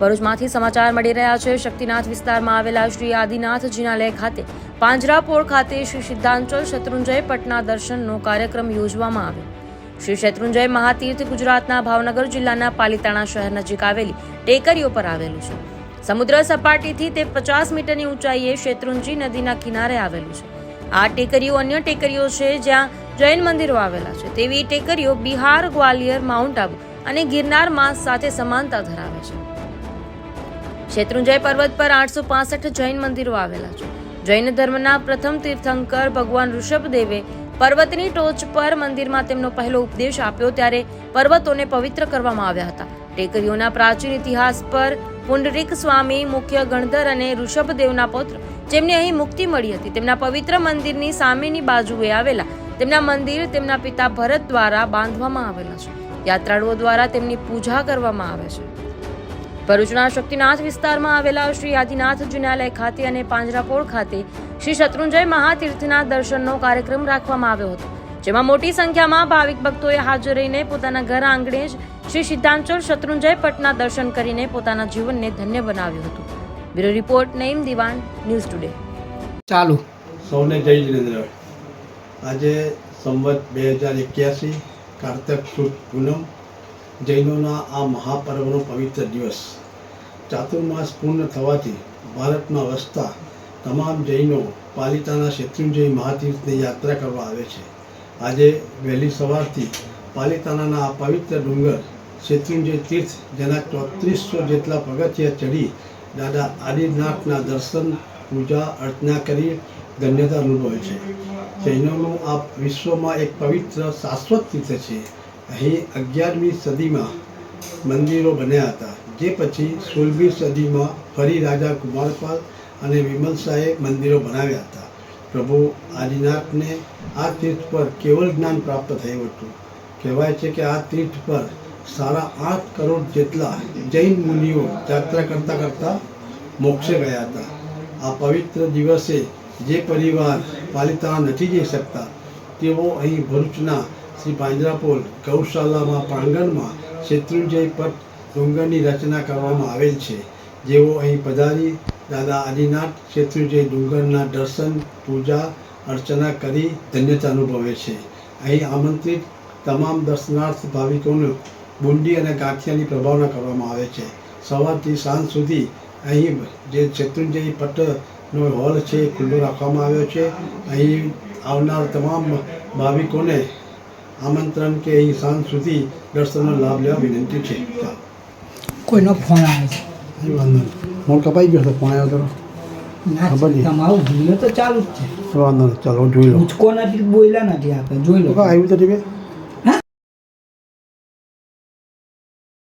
ભરૂચમાંથી સમાચાર મળી રહ્યા છે. શક્તિનાથ વિસ્તારમાં આવેલા શ્રી આદિનાથજીના લય ખાતે પાંજરાપોળ ખાતે શ્રી સિદ્ધાંચલ શત્રુંજય પટના દર્શનનો કાર્યક્રમ યોજવામાં આવ્યો. શ્રી શત્રુંજય મહાતીર્થ ગુજરાતના ભાવનગર જિલ્લાના પાલિતાણા શહેર નજીક આવેલી ટેકરીઓ પર આવેલું છે. સમુદ્ર સપાટીથી તે પચાસ મીટરની ઊંચાઈએ શેત્રુંજી નદીના કિનારે આવેલું છે. આ ટેકરીઓ અન્ય ટેકરીઓ છે જ્યાં જૈન મંદિરો આવેલા છે. તેવી ટેકરીઓ બિહાર ગ્વાલિયર, માઉન્ટ આબુ અને ગિરનારમાં સાથે સમાનતા ધરાવે છે. શેત્રુંજય પર્વત પર આઠસો જૈન મંદિરો આવેલા છે. જૈન ધર્મના પ્રથમ તીર્થંકર ભગવાન ઋષભદેવે પર્વતની ટોચ પર મંદિરમાં તેમનો પહેલો ઉપદેશ આપ્યો ત્યારે પર્વતોને પવિત્ર કરવામાં આવ્યા હતા. ટેકરીઓના પ્રાચીન ઇતિહાસ પર પુંડરીક સ્વામી, મુખ્ય ગણધર અને ઋષભદેવના પુત્ર જેમને અહીં મુક્તિ મળી હતી. તેમના પવિત્ર મંદિરની સામેની બાજુએ આવેલા તેમના મંદિર તેમના પિતા ભરત દ્વારા બાંધવામાં આવેલા છે. યાત્રાળુઓ દ્વારા તેમની પૂજા કરવામાં આવે છે. ભરૂચના શક્તિનાથ વિસ્તારમાં આવેલા શ્રી આદિનાથ જુનાલય ખાતે અને પાંજરાપોળ ખાતે શ્રી શત્રુંજય મહાતીર્થના દર્શનનો કાર્યક્રમ રાખવામાં આવ્યો હતો જેમાં મોટી સંખ્યામાં ભાવિક ભક્તોએ હાજર રહીને પોતાના ઘર આંગણે જ શ્રી સિદ્ધાંચલ શત્રુંજય પટના દર્શન કરીને પોતાના જીવનને ધન્ય બનાવ્યું હતું. બ્યુરો રિપોર્ટ નઈમ દિવાન ન્યૂઝ ટુડે. ચાલુ. સૌને જય જીનેન્દ્ર. આજે સંવત બે હજાર એક્યાસી કારતક સુદ પૂનમ જૈનોના આ મહાપર્વનો પવિત્ર દિવસ. ચાતુર્માસ પૂર્ણ થવાથી ભારતમાં વસતા તમામ જૈનો પાલિતાના શત્રુંજય મહાતીર્થની યાત્રા કરવા આવે છે. આજે વહેલી સવારથી પાલિતાનાના આ પવિત્ર ડુંગર શેત્રુંજય તીર્થ જેના ચોત્રીસો જેટલા પગથિયા ચડી દાદા આદિનાથના દર્શન, પૂજા, અર્ચના કરી ધન્યતા અનુભવે છે. જૈનોનું આ વિશ્વમાં એક પવિત્ર, શાશ્વત તીર્થ છે. અહીં અગિયારમી સદીમાં મંદિરો બન્યા હતા, જે પછી સોળમી સદીમાં ફરી રાજા કુમારપાલ અને વિમલ શાહે મંદિરો બનાવ્યા હતા. પ્રભુ આદિનાથને આ તીર્થ પર કેવળ જ્ઞાન પ્રાપ્ત થયું હતું. કહેવાય છે કે આ તીર્થ પર સાડા આઠ કરોડ જેટલા જૈન મુનિઓ યાત્રા કરતાં કરતાં મોક્ષે ગયા હતા. આ પવિત્ર દિવસે જે પરિવાર પાલિતાણા નથી જઈ શકતા, તેઓ અહીં ભરૂચના શ્રી પાંજરાપોલ ગૌશાલામાં પ્રાંગણમાં શત્રુંજય પટ ડુંગરની રચના કરવામાં આવેલ છે. જેઓ અહીં પધારી દાદા આદિનાથ શેત્રુંજય ડુંગરના દર્શન, પૂજા, અર્ચના કરી ધન્યતા અનુભવે છે. અહીં આમંત્રિત તમામ દર્શનાર્થ ભાવિકોને બુંદી અને ગાંઠિયાની પ્રભાવના કરવામાં આવે છે. સવારથી સાંજ સુધી અહીં જે શત્રુંજય પટનો હોલ છે ખુલ્લો રાખવામાં આવ્યો છે. અહીં આવનાર તમામ ભાવિકોને આમંત્રણ કે અહીં સાંજ સુધી દર્શનનો લાભ લેવા વિનંતી છે. કોઈનો ફોન આવે છે? વાંધો ફોન કપાઈ ગયો હતો ફોન આવ્યો તો? ખબર નહીં. તમારું ભૂલો તો ચાલુ જ છે. વાંધો ચાલો જોઈ લો ઉચકો નથી બોલ્યા નથી આપણે જોઈ લો. આવ્યું તો ટીવી